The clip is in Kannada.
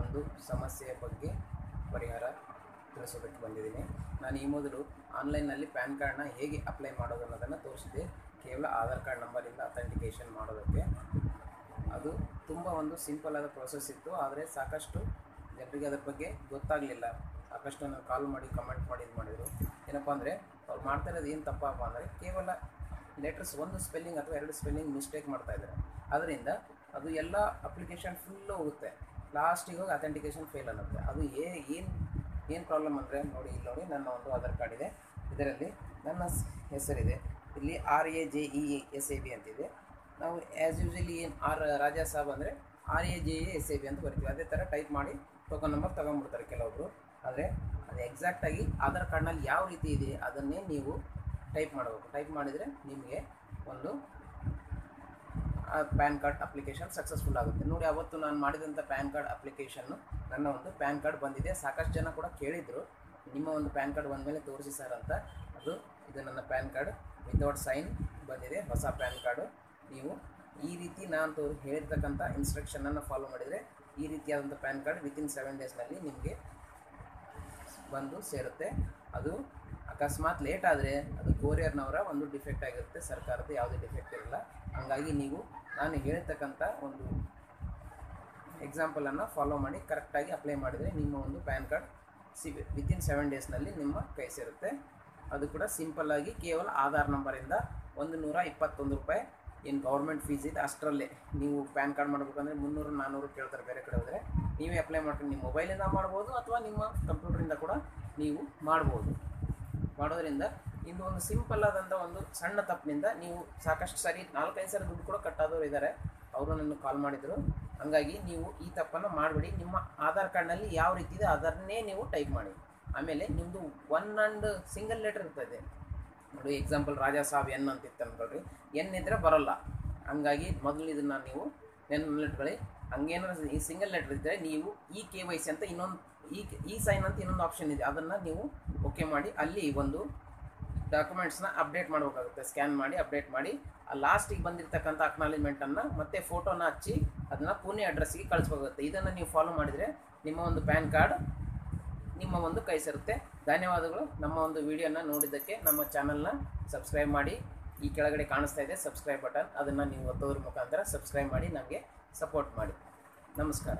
ಒಂದು ಸಮಸ್ಯೆಯ ಬಗ್ಗೆ ಪರಿಹಾರ ತಿಳಿಸೋದಕ್ಕೆ ಬಂದಿದ್ದೀನಿ. ನಾನು ಈ ಮೊದಲು ಆನ್ಲೈನ್ನಲ್ಲಿ ಪ್ಯಾನ್ ಕಾರ್ಡ್ನ ಹೇಗೆ ಅಪ್ಲೈ ಮಾಡೋದು ಅನ್ನೋದನ್ನು ತೋರಿಸಿದೆ ಕೇವಲ ಆಧಾರ್ ಕಾರ್ಡ್ ನಂಬರಿಂದ ಅಥೆಂಟಿಕೇಷನ್ ಮಾಡೋದಕ್ಕೆ. ಅದು ತುಂಬ ಒಂದು ಸಿಂಪಲ್ ಆದ ಪ್ರೋಸೆಸ್ ಇತ್ತು, ಆದರೆ ಸಾಕಷ್ಟು ಜನರಿಗೆ ಅದರ ಬಗ್ಗೆ ಗೊತ್ತಾಗಲಿಲ್ಲ. ಸಾಕಷ್ಟು ನಾನು ಕಾಲ್ ಮಾಡಿ, ಕಮೆಂಟ್ ಮಾಡಿ ಇದು ಮಾಡಿದರು. ಏನಪ್ಪ ಅಂದರೆ, ಅವ್ರು ಮಾಡ್ತಾ ಇರೋದು ಏನು ತಪ್ಪಪ್ಪ ಅಂದರೆ ಕೇವಲ ಲೆಟರ್ಸ್ ಒಂದು ಸ್ಪೆಲ್ಲಿಂಗ್ ಅಥವಾ ಎರಡು ಸ್ಪೆಲ್ಲಿಂಗ್ ಮಿಸ್ಟೇಕ್ ಮಾಡ್ತಾ ಇದ್ದಾರೆ. ಅದರಿಂದ ಅದು ಎಲ್ಲ ಅಪ್ಲಿಕೇಶನ್ ಫುಲ್ಲು ಹೋಗುತ್ತೆ. ಲಾಸ್ಟಿಗೆ ಹೋಗಿ ಅಥೆಂಟಿಕೇಶನ್ ಫೇಲ್ ಅನ್ನುತ್ತೆ. ಅದು ಏ, ಏನು ಏನು ಪ್ರಾಬ್ಲಮ್ ಅಂದರೆ ನೋಡಿ, ಇಲ್ಲಿ ನೋಡಿ ನನ್ನ ಒಂದು ಆಧಾರ್ ಕಾರ್ಡ್ ಇದೆ. ಇದರಲ್ಲಿ ನನ್ನ ಹೆಸರಿದೆ. ಇಲ್ಲಿ R A J E S A B ಅಂತಿದೆ. ನಾವು ಆ್ಯಸ್ ಯೂಶಲಿ ಏನು ಆರ್ ರಾಜಾ ಸಾಬ್ ಅಂದರೆ R A J A S A B ಅಂತ ಬರ್ತೀವಿ. ಅದೇ ಥರ ಟೈಪ್ ಮಾಡಿ ಟೋಕನ್ ನಂಬರ್ ತೊಗೊಂಡ್ಬಿಡ್ತಾರೆ ಕೆಲವೊಬ್ಬರು ಆದರೆ ಅದು ಎಕ್ಸಾಕ್ಟಾಗಿ ಆಧಾರ್ ಕಾರ್ಡ್ನಲ್ಲಿ ಯಾವ ರೀತಿ ಇದೆ, ಅದನ್ನೇ ನೀವು ಟೈಪ್ ಮಾಡಬೇಕು. ಟೈಪ್ ಮಾಡಿದರೆ ನಿಮಗೆ ಒಂದು ಪ್ಯಾನ್ ಕಾರ್ಡ್ ಅಪ್ಲಿಕೇಶನ್ ಸಕ್ಸಸ್ಫುಲ್ ಆಗುತ್ತೆ. ನೋಡಿ, ಅವತ್ತು ನಾನು ಮಾಡಿದಂಥ ಪ್ಯಾನ್ ಕಾರ್ಡ್ ಅಪ್ಲಿಕೇಶನ್ನು ನನ್ನ ಒಂದು ಪ್ಯಾನ್ ಕಾರ್ಡ್ ಬಂದಿದೆ. ಸಾಕಷ್ಟು ಜನ ಕೂಡ ಕೇಳಿದರು, ನಿಮ್ಮ ಒಂದು ಪ್ಯಾನ್ ಕಾರ್ಡ್ ಬಂದ ಮೇಲೆ ತೋರಿಸಿ ಸರ್ ಅಂತ. ಅದು, ಇದು ನನ್ನ ಪ್ಯಾನ್ ಕಾರ್ಡ್ ವಿತೌಟ್ ಸೈನ್ ಬಂದಿದೆ, ಹೊಸ ಪ್ಯಾನ್ ಕಾರ್ಡು. ನೀವು ಈ ರೀತಿ ನಾನು ತೋರಿ, ಹೇಳಿರ್ತಕ್ಕಂಥ ಇನ್ಸ್ಟ್ರಕ್ಷನನ್ನು ಫಾಲೋ ಮಾಡಿದರೆ, ಈ ರೀತಿಯಾದಂಥ ಪ್ಯಾನ್ ಕಾರ್ಡ್ ವಿತಿನ್ ಸೆವೆನ್ ಡೇಸ್ನಲ್ಲಿ ನಿಮಗೆ ಬಂದು ಸೇರುತ್ತೆ. ಅದು ಅಕಸ್ಮಾತ್ ಲೇಟ್ ಆದರೆ ಅದು ಕೊರಿಯರ್ನವರ ಒಂದು ಡಿಫೆಕ್ಟ್ ಆಗಿರುತ್ತೆ, ಸರ್ಕಾರದ ಯಾವುದೇ ಡಿಫೆಕ್ಟ್ ಇರಲ್ಲ. ಹಂಗಾಗಿ ನೀವು, ನಾನು ಹೇಳಿರ್ತಕ್ಕಂಥ ಒಂದು ಎಕ್ಸಾಂಪಲನ್ನು ಫಾಲೋ ಮಾಡಿ ಕರೆಕ್ಟಾಗಿ ಅಪ್ಲೈ ಮಾಡಿದರೆ ನಿಮ್ಮ ಒಂದು ಪ್ಯಾನ್ ಕಾರ್ಡ್ ಸಿ ವಿತಿನ್ ಸೆವೆನ್ ಡೇಸ್ನಲ್ಲಿ ನಿಮ್ಮ ಕೈ ಸೇರುತ್ತೆ ಅದು ಕೂಡ ಸಿಂಪಲ್ಲಾಗಿ ಕೇವಲ ಆಧಾರ್ ನಂಬರಿಂದ ಒಂದು ನೂರ ಇಪ್ಪತ್ತೊಂದು ರೂಪಾಯಿ ಏನು ಗೌರ್ಮೆಂಟ್ ಫೀಸ್ ಇದೆ ಅಷ್ಟರಲ್ಲೇ. ನೀವು ಪ್ಯಾನ್ ಕಾರ್ಡ್ ಮಾಡಬೇಕಂದ್ರೆ ಮುನ್ನೂರು ನಾನ್ನೂರು ಕೇಳ್ತಾರೆ ಬೇರೆ ಕಡೆ ಹೋದರೆ. ನೀವೇ ಅಪ್ಲೈ ಮಾಡ್ಕೊಂಡು, ನಿಮ್ಮ ಮೊಬೈಲಿಂದ ಮಾಡ್ಬೋದು ಅಥವಾ ನಿಮ್ಮ ಕಂಪ್ಯೂಟರಿಂದ ಕೂಡ ನೀವು ಮಾಡ್ಬೋದು. ಮಾಡೋದ್ರಿಂದ ಇದು ಒಂದು ಸಿಂಪಲ್ ಆದಂಥ ಒಂದು ಸಣ್ಣ ತಪ್ಪಿನಿಂದ ನೀವು ಸಾಕಷ್ಟು ಸರಿ ನಾಲ್ಕೈದು ಸರಿ ದುಡ್ಡು ಕೂಡ ಕಟ್ಟಾದವರು ಇದ್ದಾರೆ ಅವರು ನನ್ನ ಕಾಲ್ ಮಾಡಿದರು. ಹಾಗಾಗಿ ನೀವು ಈ ತಪ್ಪನ್ನು ಮಾಡಬೇಡಿ. ನಿಮ್ಮ ಆಧಾರ್ ಕಾರ್ಡ್ನಲ್ಲಿ ಯಾವ ರೀತಿ ಇದೆ ಅದನ್ನೇ ನೀವು ಟೈಪ್ ಮಾಡಿ. ಆಮೇಲೆ ನಿಮ್ಮದು ಒನ್ ಆ್ಯಂಡ್ ಸಿಂಗಲ್ ಲೆಟರ್ ಇರ್ತದೆ ನೋಡಿ ಎಕ್ಸಾಂಪಲ್ ರಾಜಾ ಸಾಬ್ ಎನ್ ಅಂತ ಇತ್ತು ಅನ್ಕೊಳ್ರಿ. ಎನ್ ಇದ್ದರೆ ಬರೋಲ್ಲ. ಹಂಗಾಗಿ ಮೊದಲು ಇದನ್ನು ನೀವು, ಎನ್ ಲೆಟ್ರ್ಗಳಿ ಹಂಗೇನಾದ್ರು ಈ ಸಿಂಗಲ್ ಲೆಟರ್ ಇದ್ದರೆ ನೀವು ಇ ಕೆ ವೈ ಸಿ ಅಂತ ಇನ್ನೊಂದು ಈ ಈ ಸೈನ್ ಅಂತ ಇನ್ನೊಂದು ಆಪ್ಷನ್ ಇದೆ. ಅದನ್ನು ನೀವು ಓಕೆ ಮಾಡಿ, ಅಲ್ಲಿ ಒಂದು ಡಾಕ್ಯುಮೆಂಟ್ಸ್ನ ಅಪ್ಡೇಟ್ ಮಾಡಬೇಕಾಗುತ್ತೆ. ಸ್ಕ್ಯಾನ್ ಮಾಡಿ ಅಪ್ಡೇಟ್ ಮಾಡಿ. ಆ ಲಾಸ್ಟಿಗೆ ಬಂದಿರತಕ್ಕಂಥ ಅಕ್ನಾಲೇಜ್ಮೆಂಟನ್ನು ಮತ್ತೆ ಫೋಟೋನ ಹಚ್ಚಿ ಅದನ್ನು ಪುಣೆ ಅಡ್ರೆಸ್ಸಿಗೆ ಕಳಿಸ್ಬೇಕಾಗುತ್ತೆ. ಇದನ್ನು ನೀವು ಫಾಲೋ ಮಾಡಿದರೆ ನಿಮ್ಮ ಒಂದು ಪ್ಯಾನ್ ಕಾರ್ಡ್ ನಿಮ್ಮ ಒಂದು ಕೈ ಸೇರುತ್ತೆ. ಧನ್ಯವಾದಗಳು. ನಮ್ಮ ಒಂದು ವಿಡಿಯೋನ ನೋಡಿದ್ದಕ್ಕೆ ನಮ್ಮ ಚಾನಲ್ನ ಸಬ್ಸ್ಕ್ರೈಬ್ ಮಾಡಿ. ಈ ಕೆಳಗಡೆ ಕಾಣಿಸ್ತಾ ಇದೆ ಸಬ್ಸ್ಕ್ರೈಬ್ ಬಟನ್ ಅದನ್ನು ನೀವು ಒತ್ತೋದ್ರ ಮುಖಾಂತರ ಸಬ್ಸ್ಕ್ರೈಬ್ ಮಾಡಿ. ನಮಗೆ ಸಪೋರ್ಟ್ ಮಾಡಿ. ನಮಸ್ಕಾರ.